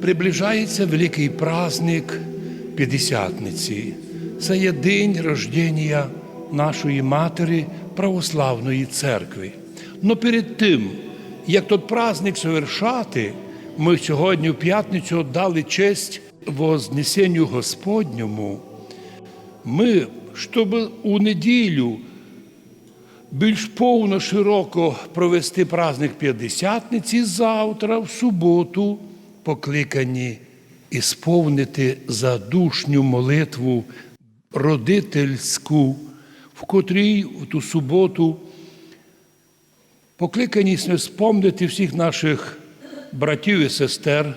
Приближається великий праздник П'ятдесятниці. Це є день рождення нашої Матері Православної Церкви. Но перед тим, як тот праздник совершати, ми сьогодні в п'ятницю дали честь Вознесенню Господньому. Ми, щоб у неділю більш повно широко провести праздник П'ятдесятниці завтра, в суботу, покликані ісповнити задушню молитву родительську, в котрій в ту суботу покликані спомнити всіх наших братів і сестер,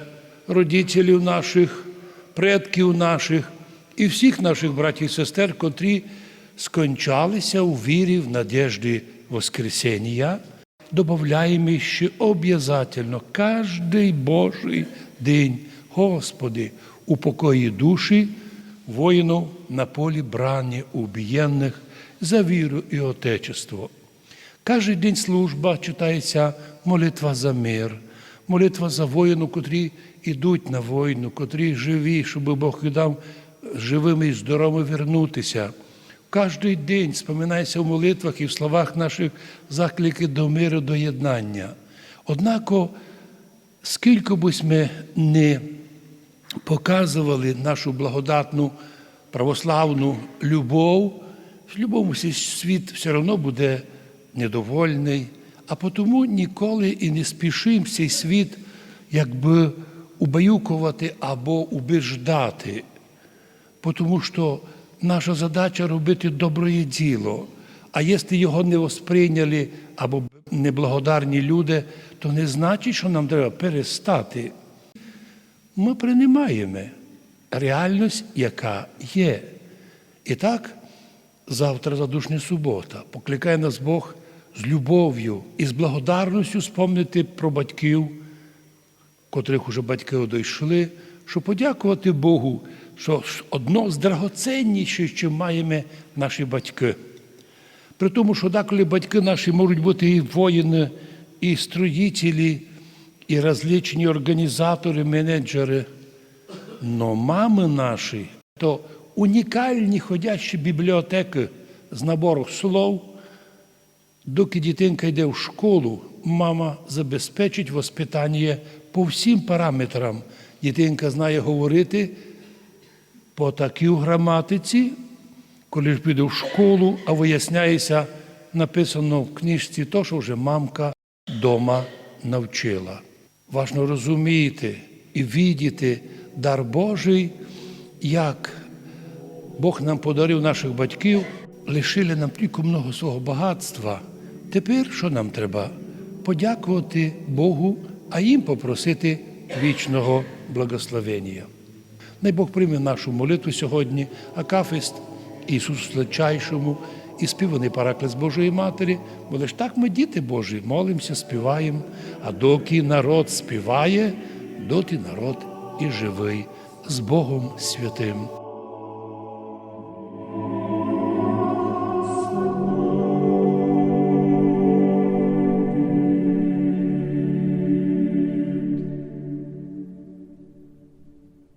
родителів наших, предків наших і всіх наших братів і сестер, котрі скончалися у вірі в надежді Воскресення, додаємо ще обов'язательно кожний Божий день, Господи, упокої душі воїнів на полі брані убієнних за віру і Отечество. Кожен день служба читається молитва за мир, молитва за воїнів, котрі йдуть на війну, котрі живі, щоб Бог дав живими і здоровими вернутися. Кожний день споминається в молитвах і в словах наших заклики до миру, до єднання. Однако, скільки б ми не показували нашу благодатну православну любов, в любому світ все одно буде недовольний, а тому ніколи і не спішимо цей світ якби убаюкувати або убіждати, тому що наша задача робити добре діло. А якщо його не восприйняли або неблагодарні люди, то не значить, що нам треба перестати. Ми приймаємо реальність, яка є. І так, завтра задушня субота. Покликає нас Бог з любов'ю і з благодарністю спомнити про батьків, котрих уже батьки одійшли, щоб подякувати Богу, що одно з драгоценніших, що маємо наші батьки. При тому, що деколи батьки наші можуть бути і воїни, і строїтелі, і различні організатори, менеджери. Но мами наші то унікальні ходячі бібліотеки з набору слов. Доки дитинка йде в школу, мама забезпечить воспитання по всім параметрам. Дитинка знає говорити по такій граматиці, коли ж піде в школу, а виясняється, написано в книжці, то, що вже мамка вдома навчила. Важно розуміти і видіти дар Божий, як Бог нам подарив наших батьків, лишили нам тільки много свого багатства. Тепер що нам треба? Подякувати Богу, а їм попросити вічного благословення. Най Бог прийме нашу молитву сьогодні, акафист Ісусу Сличайшому і співаний параклес Божої Матері, бо лиш так ми, діти Божі, молимося, співаємо, а доки народ співає, доти народ і живий з Богом святим.